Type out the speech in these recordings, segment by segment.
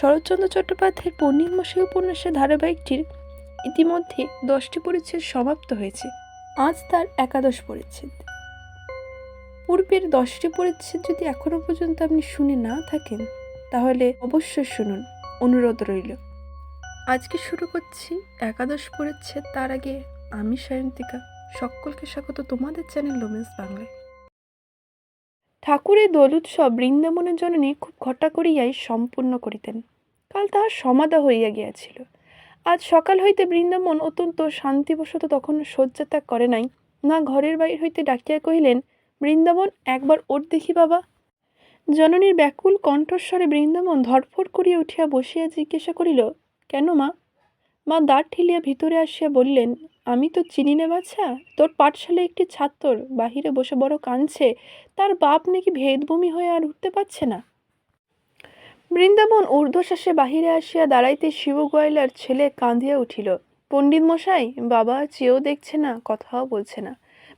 শরৎচন্দ্র চট্টোপাধ্যায়ের পণ্ডিত মশাই উপন্যাসের ধারাবাহিকটির ইতিমধ্যে দশটি পরিচ্ছেদ সমাপ্ত হয়েছে। আজ তার একাদশ পরিচ্ছেদ। পূর্বের দশটি পরিচ্ছেদ যদি এখনও পর্যন্ত আপনি শুনে না থাকেন, তাহলে অবশ্যই শুনুন। অনুরোধ রইল। আজকে শুরু করছি একাদশ পরিচ্ছেদ। তার আগে আমি সায়ন্তিকা। সকলকে স্বাগত। তোমাদের চ্যানেল লোমেন্স বাংলায়। ঠাকুরের দোল উৎসব বৃন্দাবনের জননী খুব ঘটা করিয়াই সম্পূর্ণ করিতেন। কাল তাহার সমাধা হইয়া গিয়াছিল। আজ সকাল হইতে বৃন্দাবন অত্যন্ত শান্তিবশত তখন শয্যা ত্যাগ করে নাই। না ঘরের বাইর হইতে ডাকিয়া কহিলেন, বৃন্দাবন, একবার ওর দেখি বাবা। জননীর ব্যাকুল কণ্ঠস্বরে বৃন্দাবন ধরফর করিয়া উঠিয়া বসিয়া জিজ্ঞাসা করিল, কেন মা? মা দাঁত ঠেলিয়া ভিতরে আসিয়া বললেন আমি তো চিনি নে, বাছা। তোর পাঠশালে একটি ছাত্র বাহিরে বসে বড় কাঁদছে, তার বাপ নাকি ভেদভূমি হয়ে আর উঠতে পারছে না। বৃন্দাবন ঊর্ধ্বশ্বাসে বাহিরে আসিয়া দাঁড়াইতে শিব গোয়ালার ছেলে কাঁদিয়া উঠিল। পণ্ডিত মশাই, বাবা চেয়েও দেখছে না, কথাও বলছে না।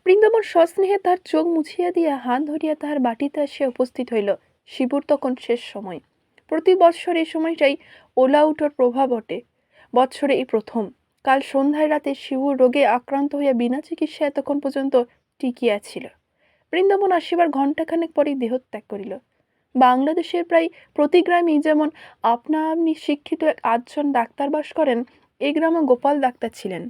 বৃন্দাবন সস্নেহে তার চোখ মুছিয়া দিয়া হাত ধরিয়া তাহার বাটিতে আসিয়া উপস্থিত হইল। শিবুর তখন শেষ সময়। প্রতি বৎসর এই সময়টাই ওলা উঠোর প্রভাব ওঠে বৎসরে এই প্রথম। কাল সন্ধ্যায় রাতে শিবুর রোগে আক্রান্ত হইয়া বিনা চিকিৎসায় এতক্ষণ পর্যন্ত টিকিয়া ছিল। বৃন্দাবন আসিবার ঘণ্টাখানেক পরেই দেহত্যাগ করিল। বাংলাদেশের প্রায় প্রতি গ্রামেই যেমন আপনা আপনি শিক্ষিত এক আটজন ডাক্তার বাস করেন এই গ্রামে গোপাল ডাক্তার ছিলেন।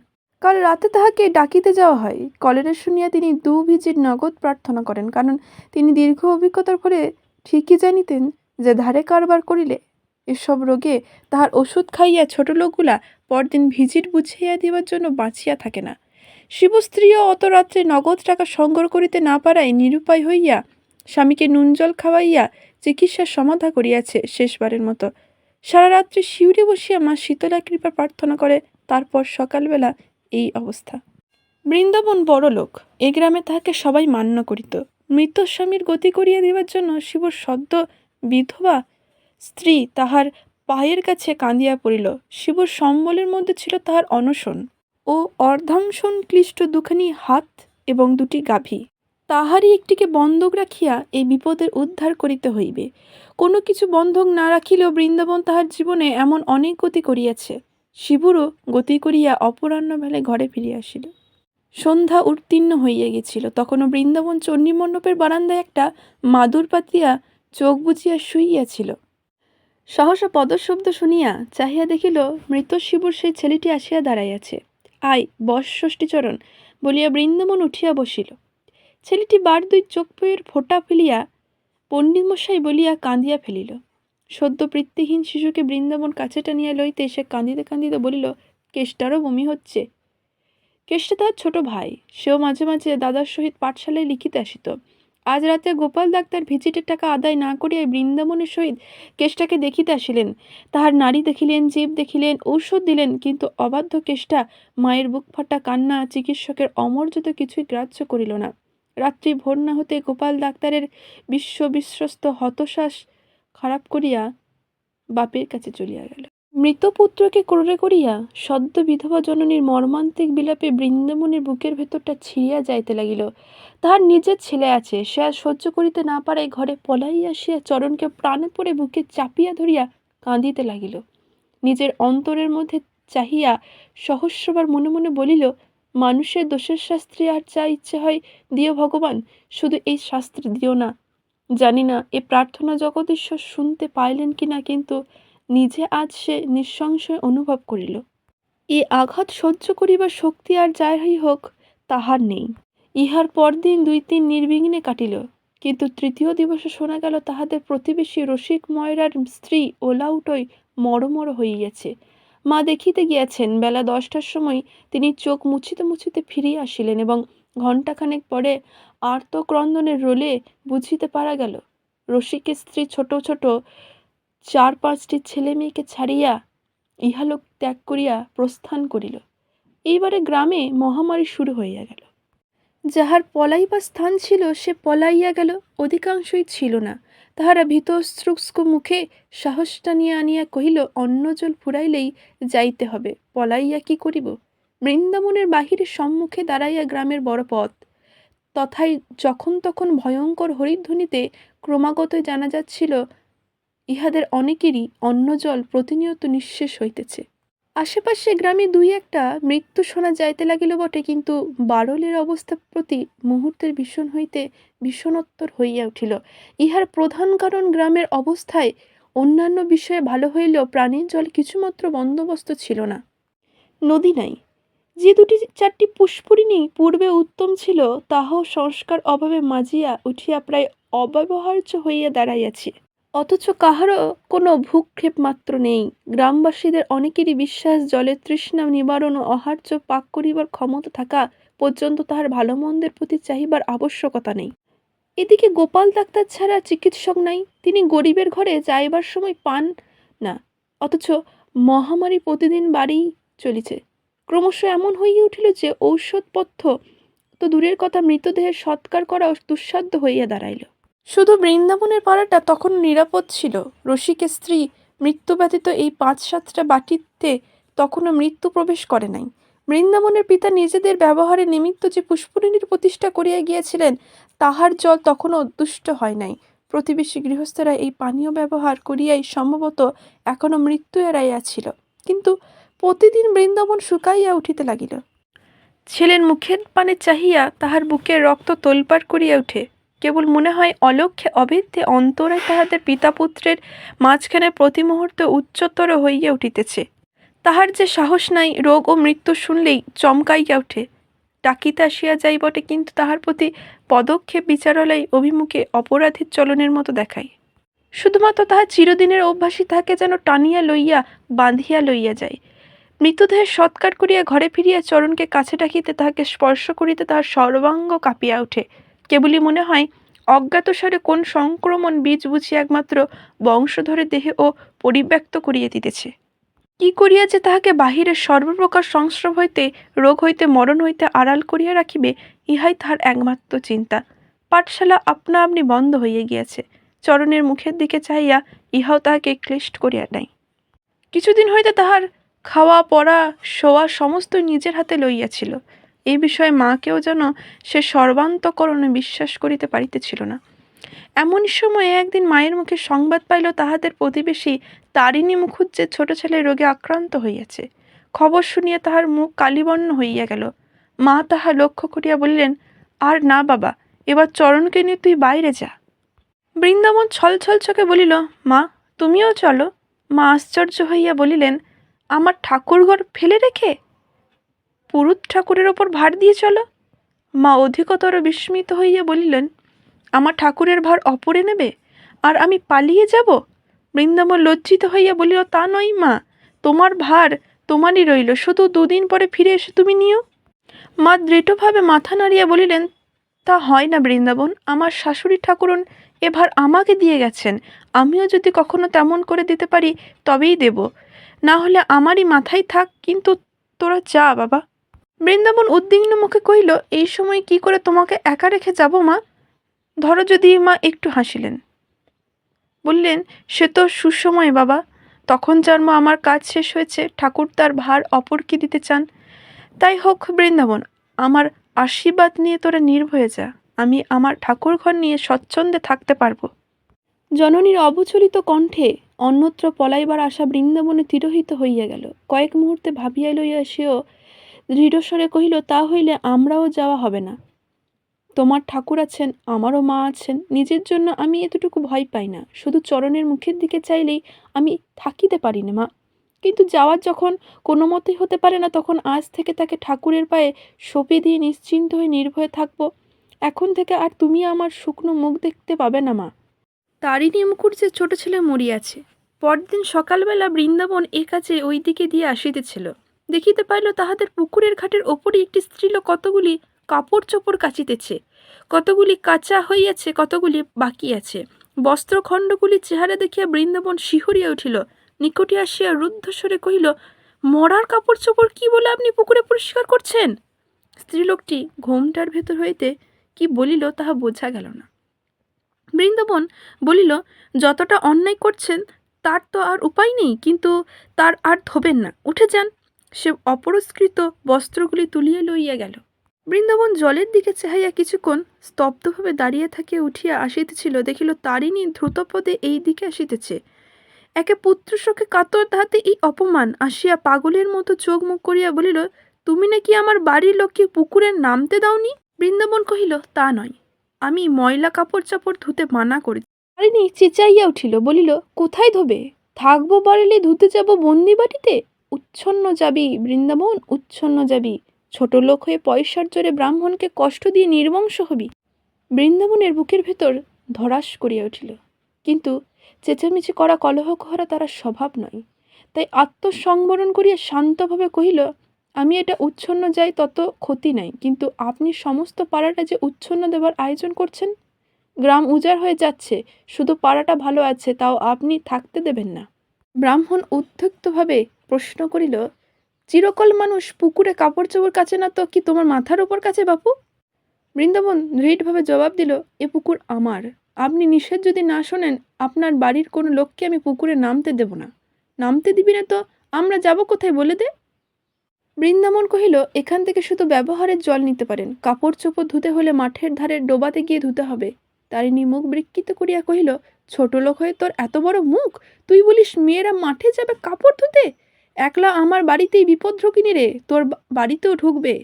কাল রাতে তাহাকে ডাকিতে যাওয়া হয়। কলেরা শুনিয়া তিনি দু ভিজির নগদ প্রার্থনা করেন, কারণ তিনি দীর্ঘ অভিজ্ঞতার ফলে ঠিকই জানিতেন যে ধারে কারবার করিলে এসব রোগে তাহার ওষুধ খাইয়া ছোট লোকগুলা পরদিন ভিজিট বুঝিয়া দিবার জন্য বাঁচিয়া থাকে না। শিবস্ত্রীও অত রাত্রে নগদ টাকা সংগ্রহ করিতে না পারায় নিরুপায় হইয়া স্বামীকে নুন জল খাওয়াইয়া চিকিৎসার সমাধা করিয়াছে শেষবারের মতো। সারা রাত্রি শিউরে বসিয়া মা শীতলা কৃপা প্রার্থনা করে, তারপর সকালবেলা এই অবস্থা। বৃন্দাবন বড় লোক, এ গ্রামে তাহাকে সবাই মান্য করিত। মৃত স্বামীর গতি করিয়া দিবার জন্য শিবর সদ্য বিধবা স্ত্রী তাহার পায়ের কাছে কাঁদিয়া পড়িল। শিবর সম্বলের মধ্যে ছিল তাহার অনশন ও অর্ধাংশন ক্লিষ্ট দুখানি হাত এবং দুটি গাভী। তাহারই একটিকে বন্ধক রাখিয়া এই বিপদের উদ্ধার করিতে হইবে। কোনো কিছু বন্ধক না রাখিলেও বৃন্দাবন তাহার জীবনে এমন অনেক গতি করিয়াছে। শিবুরও গতি করিয়া অপরাহ্ন বেলায় ঘরে ফিরিয়া আসিল। সন্ধ্যা উত্তীর্ণ হইয়া গেছিল। তখনও বৃন্দাবন চণ্ডীমণ্ডপের বারান্দায় একটা মাদুর পাতিয়া চোখ বুজিয়া শুইয়াছিল। সহসা পদশব্দ শুনিয়া চাহিয়া দেখিল মৃত শিবুর সেই ছেলেটি আসিয়া দাঁড়াইয়াছে। আয় বস ষষ্ঠীচরণ, বলিয়া বৃন্দাবন উঠিয়া বসিল। ছেলেটি বার দুই চোখ পয়ের ফোঁটা ফেলিয়া পণ্ডিতমশাই বলিয়া কাঁদিয়া ফেলিল। সদ্য বৃত্তিহীন শিশুকে বৃন্দাবন কাছে টানিয়া লইতে সে কাঁদিতে কাঁদিতে বলিল, কেষ্টারও বমি হচ্ছে। কেষ্টা তাহার ছোট ভাই, সেও মাঝে মাঝে দাদার সহিত পাঠশালায় লিখিতে আসিত। আজ রাতে গোপাল ডাক্তার ভিজিটের টাকা আদায় না করিয়া বৃন্দাবনের সহিত কেষ্টাকে দেখিতে আসিলেন। তাহার নারী দেখিলেন, জীব দেখিলেন, ঔষধ দিলেন, কিন্তু অবাধ্য কেষ্টা মায়ের বুক ফাটা কান্না, চিকিৎসকের অমর্যাদা কিছুই গ্রাহ্য করিল না। রাত্রি ভোর না হতে গোপাল ডাক্তারের বিশ্ববিশ্বস্ত হতশ্বাস খারাপ করিয়া বাপের কাছে চলিয়া গেল। মৃত পুত্রকে ক্রোড়ে করিয়া সদ্য বিধবা জননীর মর্মান্তিক বিলাপে বৃন্দাবনের বুকের ভেতরটা ছিঁড়িয়া যাইতে লাগিল। তাহার নিজের ছেলে আছে, সে আর সহ্য করিতে না পারায় ঘরে পলাইয়া আসিয়া চরণকে প্রাণে পড়ে বুকে চাপিয়া ধরিয়া কাঁদিতে লাগিল। নিজের অন্তরের মধ্যে চাহিয়া সহস্রবার মনে মনে বলিল, মানুষের দোষের শাস্ত্রে আর যা ইচ্ছে হয় দিও ভগবান, শুধু এই শাস্ত্রে দিও না। জানি না এ প্রার্থনা জগদীশ্বর শুনতে পাইলেন কি না কিন্তু নিজে আজ সে নিঃসংশয় অনুভব করিল। এ আঘাত সহ্য করিবার শক্তি আর যাই হোক, তাহার নেই। ইহার পরদিন দুই তিন নির্বিঘ্নে কাটিল, কিন্তু তৃতীয় দিবসে শোনা গেল তাহাদের প্রতিবেশী রসিক ময়রার স্ত্রী ওলাউটই মরমর হইয়াছে। মা দেখিতে গিয়াছেন, বেলা দশটার সময় তিনি চোখ মুছিতে মুছিতে ফিরিয়া আসিলেন এবং ঘণ্টাখানেক পরে আর্তক্রন্দনের রোলে বুঝিতে পারা গেল, রসিকের স্ত্রী ছোট ছোট চার পাঁচটি ছেলে মেয়েকে ছাড়িয়া ইহালোক ত্যাগ করিয়া প্রস্থান করিল। এইবারে গ্রামে মহামারী শুরু হইয়া গেল। যাহার পলাইবার স্থান ছিল, সে পলাইয়া গেল, অধিকাংশই ছিল না। তাহারা ভীতস্ত্রুস্ক মুখে সাহস টানিয়া আনিয়া কহিল, অন্ন জল ফুরাইলেই যাইতে হবে, পলাইয়া কি করিব? বৃন্দাবনের বাহিরে সম্মুখে দাঁড়াইয়া গ্রামের বড় পথ। তথায় যখন তখন ভয়ঙ্কর হরিধ্বনিতে ক্রমাগত জানা যাচ্ছিল ইহাদের অনেকেরই অন্ন জল প্রতিনিয়ত নিঃশেষ হইতেছে। আশেপাশে গ্রামে দুই একটা মৃত্যু শোনা যাইতে লাগিল বটে, কিন্তু বারলের অবস্থা প্রতি মুহূর্তের ভীষণ হইতে ভীষণোত্তর হইয়া উঠিল। ইহার প্রধান কারণ গ্রামের অবস্থায় অন্যান্য বিষয়ে ভালো হইলেও প্রাণীর জল কিছুমাত্র বন্দোবস্ত ছিল না। নদী নাই। যে দুটি চারটি পুষ্পরিণী পূর্বে উত্তম ছিল, তাহাও সংস্কার অভাবে মাজিয়া উঠিয়া প্রায় অব্যবহার্য হইয়া দাঁড়াইয়াছে। অথচ কাহারও কোনো ভূক্ষেপ মাত্র নেই। গ্রামবাসীদের অনেকেরই বিশ্বাস জলের তৃষ্ণা, নিবারণ ও অহার্য পাক করিবার ক্ষমতা থাকা পর্যন্ত তাহার ভালো মন্দের প্রতি চাহিবার আবশ্যকতা নেই। এদিকে গোপাল ডাক্তার ছাড়া চিকিৎসক নাই। তিনি গরিবের ঘরে যাইবার সময় পান না। অথচ মহামারী প্রতিদিন বাড়ি চলিছে। ক্রমশ এমন হইয়া উঠিল যে ঔষধপথ্য তো দূরের কথা, মৃতদেহের সৎকার করা দুঃসাধ্য হইয়া দাঁড়াইল। শুধু বৃন্দাবনের পাড়াটা তখন নিরাপদ ছিল। রসিকের স্ত্রী মৃত্যু ব্যতীত এই পাঁচ সাতটা বাটিতে তখনও মৃত্যু প্রবেশ করে নাই। বৃন্দাবনের পিতা নিজেদের ব্যবহারের নিমিত্ত যে পুষ্পরিণীর প্রতিষ্ঠা করিয়া গিয়েছিলেন, তাহার জল তখনও দুষ্ট হয় নাই। প্রতিবেশী গৃহস্থরা এই পানীয় ব্যবহার করিয়াই সম্ভবত এখনও মৃত্যু এড়াইয়াছিল কিন্তু প্রতিদিন বৃন্দাবন শুকাইয়া উঠিতে লাগিল। ছেলের মুখের পানে চাহিয়া তাহার বুকের রক্ত তোলপাড় করিয়া ওঠে কেবল মনে হয় অলক্ষ্যে অভেদ্যে অন্তরে তাহাদের পিতা পুত্রের মাঝখানে প্রতি মুহূর্তে উচ্চতর হইয়া উঠিতেছে। তাহার যে সাহস নাই, রোগ ও মৃত্যু শুনলেই চমকাইয়া ওঠে। ডাকিতে আসিয়া যাই বটে, কিন্তু তাহার প্রতি পদক্ষেপ বিচারালয় অভিমুখে অপরাধীর চলনের মতো দেখায়। শুধুমাত্র তাহার চিরদিনের অভ্যাসই তাহাকে যেন টানিয়া লইয়া, বাঁধিয়া লইয়া যায়। মৃতদেহের সৎকার করিয়া ঘরে ফিরিয়া চরণকে কাছে ডাকিতে তাহাকে স্পর্শ করিতে তাহার সর্বাঙ্গ কাঁপিয়া ওঠে। কেবলই মনে হয় অজ্ঞাতসারে কোন সংক্রমণ বীজ বুঝিয়া একমাত্র বংশধরে দেহে ও পরিব্যক্ত করিয়া দিতেছে? কি করিয়া যে তাহাকে বাহিরের সর্বপ্রকার সংস্রব হইতে, রোগ হইতে, মরণ হইতে আড়াল করিয়া রাখিবে, ইহাই তাহার একমাত্র চিন্তা। পাঠশালা আপনা আপনি বন্ধ হইয়া গিয়াছে, চরণের মুখের দিকে চাহিয়া ইহাও তাহাকে ক্লিষ্ট করিয়া নাই। কিছুদিন হইতে তাহার খাওয়া, পড়া, শোয়া সমস্ত নিজের হাতে লইয়াছিল। এই বিষয়ে মাকেও যেন সে সর্বান্তকরণে বিশ্বাস করিতে পারিতেছিল না। এমন সময়ে একদিন মায়ের মুখে সংবাদ পাইল তাহাদের প্রতিবেশী তারিণী মুখুজ্জের ছোট ছেলে রোগে আক্রান্ত হইয়াছে। খবর শুনিয়া তাহার মুখ কালিবর্ণ হইয়া গেল। মা তাহা লক্ষ্য করিয়া বলিলেন, আর না বাবা, এবার চরণকে নিয়ে তুই বাইরে যা। বৃন্দাবন ছল ছল চোখে বলিল, মা, তুমিও চলো। মা আশ্চর্য হইয়া বলিলেন, আমার ঠাকুরঘর ফেলে রেখে? পুরুত ঠাকুরের ওপর ভার দিয়ে চলো। মা অধিকতর বিস্মিত হইয়া বলিলেন, আমার ঠাকুরের ভার অপরে নেবে? আর আমি পালিয়ে যাব? বৃন্দাবন লজ্জিত হইয়া বলিল, তা নয় মা, তোমার ভার তোমারই রইল, শুধু দুদিন পরে ফিরে এসে তুমি নিও। মা দৃঢ়ভাবে মাথা নাড়িয়া বলিলেন, তা হয় না বৃন্দাবন, আমার শাশুড়ি ঠাকুরন এ ভার আমাকে দিয়ে গেছেন, আমিও যদি কখনো তেমন করে দিতে পারি তবেই দেব। না হলে আমারই মাথায় থাক, কিন্তু তোরা যা বাবা। বৃন্দাবন উদ্বিগ্ন মুখে কহিল, এই সময় কি করে তোমাকে একা রেখে যাব মা? ধরো যদি মা একটু হাসিলেন। বললেন, সে তো সুসময় বাবা। তখন জন্ম আমার কাজ শেষ হয়েছে। ঠাকুর তার ভার অপরকে দিতে চান? তাই হোক বৃন্দাবন, আমার আশীর্বাদ নিয়ে তোরা নির্ভয়ে যা। আমি আমার ঠাকুর ঘর নিয়ে স্বচ্ছন্দে থাকতে পারব। জননীর অবচলিত কণ্ঠে অন্যত্র পলাইবার আশা বৃন্দাবনে তিরোহিত হইয়া গেল। কয়েক মুহূর্তে ভাবিয়া লইয়া সেও দৃঢ়স্বরে কহিল, তা হইলে আমরাও যাওয়া হবে না। তোমার ঠাকুর আছেন, আমারও মা আছেন, নিজের জন্য আমি এতটুকু ভয় পাই না। শুধু চরণের মুখের দিকে চাইলেই আমি থাকিতে পারি না, মা। কিন্তু যাওয়ার যখন কোনো মতেই হতে পারে না, তখন আজ থেকে তাকে ঠাকুরের পায়ে সঁপে দিয়ে নিশ্চিন্ত হয়ে নির্ভয়ে থাকব। এখন থেকে আর তুমি আমার শুকনো মুখ দেখতে পাবে না, মা। তারিণী মুখুর্জের ছোট ছেলে মরিয়াছে। পরদিন সকালবেলা বৃন্দাবন এ কাজে ওই দিকে দিয়ে আসিতেছিল। দেখিতে পাইল তাহাদের পুকুরের ঘাটের ওপরই একটি স্ত্রীলোক কতগুলি কাপড় চোপড় কাচিতেছে। কতগুলি কাঁচা হইয়াছে, কতগুলি বাকি আছে। বস্ত্রখণ্ডগুলি চেহারা দেখিয়া বৃন্দাবন শিহরিয়া উঠিল। নিকটে আসিয়া রুদ্ধস্বরে কহিল, মরার কাপড় চোপড় কি বলে আপনি পুকুরে পরিষ্কার করছেন? স্ত্রীলোকটি ঘোমটার ভেতর হইতে কি বলিল তাহা বোঝা গেল না। বৃন্দাবন বলিল, যতটা অন্যায় করছেন, তার তো আর উপায় নেই, কিন্তু তার আর ধোবেন না। উঠে যান। সে অপরস্কৃত বস্ত্রগুলি তুলিয়া লইয়া গেল। বৃন্দাবন জলের দিকে চাহাইয়া কিছুক্ষণ স্তব্ধভাবে দাঁড়িয়ে থাকিয়া উঠিয়া আসিতেছিল, দেখিল তারিণী দ্রুতপদে এই দিকে আসিতেছে। একে পুত্রশোকে কাতর তাহাতে এই অপমান, আসিয়া পাগলের মতো চোখ মুখ করিয়া বলিল, তুমি নাকি আমার বাড়ির লোককে পুকুরে নামতে দাওনি? বৃন্দাবন কহিল, তা নয়। আমি ময়লা কাপড় চাপড় ধুতে মানা করি তারিণী চেঁচাইয়া উঠিল, বলিল, কোথায় ধোবে? থাকব বাড়িলে, ধুতে যাব বন্দি বাটিতে উচ্ছন্ন যাবি, বৃন্দাবন, উচ্ছন্ন যাবি। ছোট লোক হয়ে পয়সার জোরে ব্রাহ্মণকে কষ্ট দিয়ে নির্বংশ হবি। বৃন্দাবনের বুকের ভেতর ধরাস করিয়া উঠিল। কিন্তু চেঁচামেচি করা কলহ করা তার স্বভাব নয়। তাই আত্মসংবরণ করিয়া শান্তভাবে কহিল, আমি এটা উচ্ছন্ন যাই তত ক্ষতি নাই, কিন্তু আপনি সমস্ত পাড়াটা যে উচ্ছন্ন দেবার আয়োজন করছেন, গ্রাম উজাড় হয়ে যাচ্ছে, শুধু পাড়াটা ভালো আছে, তাও আপনি থাকতে দেবেন না। ব্রাহ্মণ উদ্যুক্তভাবে প্রশ্ন করিল, চিরকল মানুষ পুকুরে কাপড় চোপড় কাছে না তো কি তোমার মাথার ওপর কাছে, বাপু? বৃন্দাবন দৃঢ়ভাবে জবাব দিল, এ পুকুর আমার। আপনি নিষেধ যদি না শোনেন, আপনার বাড়ির কোনো লোককে আমি পুকুরে নামতে দেব না। নামতে দিবি না তো, আমরা যাব কোথায় বলে দে? বৃন্দাবন কহিল, এখান থেকে শুধু ব্যবহারের জল নিতে পারেন। কাপড় চোপড় ধুতে হলে মাঠের ধারে ডোবাতে গিয়ে ধুতে হবে। তারিণী মুখ বিকৃত করিয়া কহিল, ছোট লোক হয়ে তোর এত বড় মুখ? তুই বলিস মেয়েরা মাঠে যাবে কাপড় ধুতে? একলা আমার বাড়িতেই বিপদ ঢুকিনি রে, তোর বাড়িতেও ঢুকবে।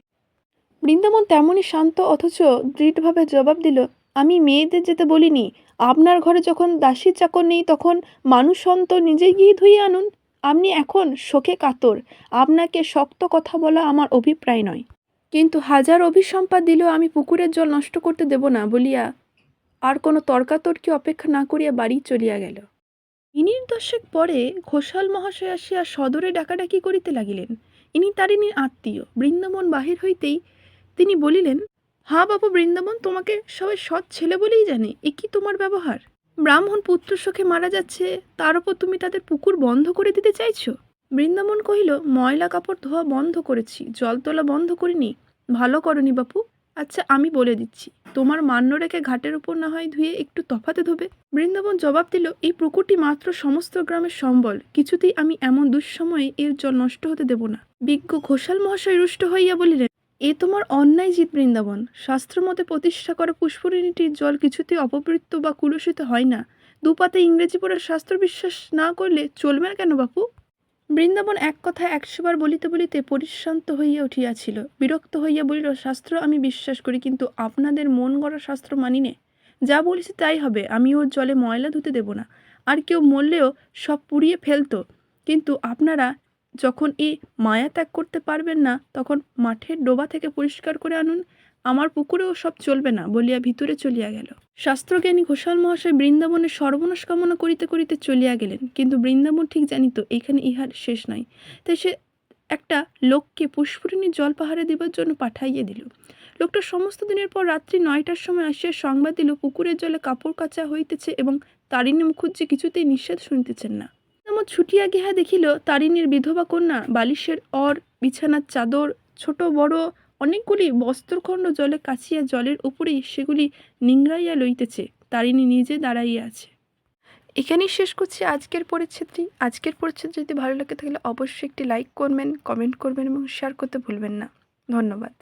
বৃন্দাবন তেমনই শান্ত অথচ দৃঢ়ভাবে জবাব দিল, আমি মেয়েদের যেতে বলিনি, আপনার ঘরে যখন দাসী চাকর নেই তখন মানুষ অন্ত নিজে গিয়ে ধুয়ে আনুন, আপনি এখন শোকে কাতর, আপনাকে শক্ত কথা বলা আমার অভিপ্রায় নয়। কিন্তু হাজার অভিসম্পাদ দিলেও আমি পুকুরের জল নষ্ট করতে দেব না বলিয়া, আর কোনো তর্কাতর্কি অপেক্ষা না করিয়া বাড়ি চলিয়া গেল। ইনির দশেক পরে ঘোষাল মহাশয় আসিয়া সদরে ডাকাডাকি করিতে লাগিলেন। ইনি তারিণীর আত্মীয়। বৃন্দাবন বাহির হইতেই তিনি বলিলেন, হা বাবু বৃন্দাবন তোমাকে সবাই সৎ ছেলে বলেই জানে। এ কি তোমার ব্যবহার? ব্রাহ্মণ পুত্র শোকে মারা যাচ্ছে, তার উপর তুমি তাদের পুকুর বন্ধ করে দিতে চাইছো? বৃন্দাবন কহিল, ময়লা কাপড় ধোয়া বন্ধ করেছি জল তোলা বন্ধ করিনি। ভালো করনি বাপু। আচ্ছা আমি বলে দিচ্ছি। তোমার মান্য রেখে ঘাটের উপর না হয় ধুয়ে একটু তফাতে ধোবে। বৃন্দাবন জবাব দিল, এই পুকুরটি মাত্র সমস্ত গ্রামের সম্বল। কিছুতেই আমি এমন দুঃসময়ে এর জল নষ্ট হতে দেব না। বিজ্ঞ ঘোষাল মহাশয় রুষ্ট হইয়া বলিলেন, এ তোমার অন্যায় জিত বৃন্দাবন। শাস্ত্রমতে প্রতিষ্ঠা করা পুষ্পরিণীটির জল কিছুতেই অপবৃত্ত বা কুলসিত হয় না। দুপাতে ইংরেজি পড়ে শাস্ত্র বিশ্বাস না করলে চলবে না কেন বাপু? বৃন্দাবন এক কথা একশোবার বলিতে বলিতে পরিশ্রান্ত হইয়া উঠিয়াছিল। বিরক্ত হইয়া বলিল, শাস্ত্র, আমি বিশ্বাস করি, কিন্তু আপনাদের মন গড়া শাস্ত্র মানি নে। যা বলেছি তাই হবে, আমি ওর জলে ময়লা ধুতে দেব না। আর কেউ মরলেও সব পুড়িয়ে ফেলতো। কিন্তু আপনারা যখন এই মায়া ত্যাগ করতে পারবেন না, তখন মাঠের ডোবা থেকে পরিষ্কার করে আনুন আমার পুকুরেও সব চলবে না বলিয়া ভিতরে চলিয়া গেল। শাস্ত্রজ্ঞানী ঘোষাল মহাশয় বৃন্দাবনের সর্বনাশ কামনা করিতে করিতে চলিয়া গেলেন, কিন্তু বৃন্দাবন ঠিক জানিত এখানে ইহার শেষ নাই। তাই সে একটা লোককে পুষ্পরিণীর জল পাহাড়ে দিবার জন্য পাঠাইয়া দিল। লোকটা সমস্ত দিনের পর রাত্রি নয়টার সময় আসিয়া সংবাদ দিল, পুকুরের জলে কাপড় কাচা হইতেছে এবং তারিণী মুখুজ্জি কিছুতেই নিষেধ শুনিতেছেন না। এমন ছুটিয়া গিয়া দেখিল, তারিণীর বিধবা কন্যা বালিশের অর, বিছানার চাদর, ছোট বড় অনেকগুলি বস্ত্রখণ্ড জলে কাছিয়া জলের উপরেই সেগুলি নিংড়াইয়া লইতেছে, তারিণী নিজে দাঁড়াইয়া আছে। এখানেই শেষ করছি আজকের পরিচ্ছেদটি। আজকের পরিচ্ছেদ যদি ভালো লাগে তাহলে অবশ্যই একটি লাইক করবেন কমেন্ট করবেন এবং শেয়ার করতে ভুলবেন না। ধন্যবাদ।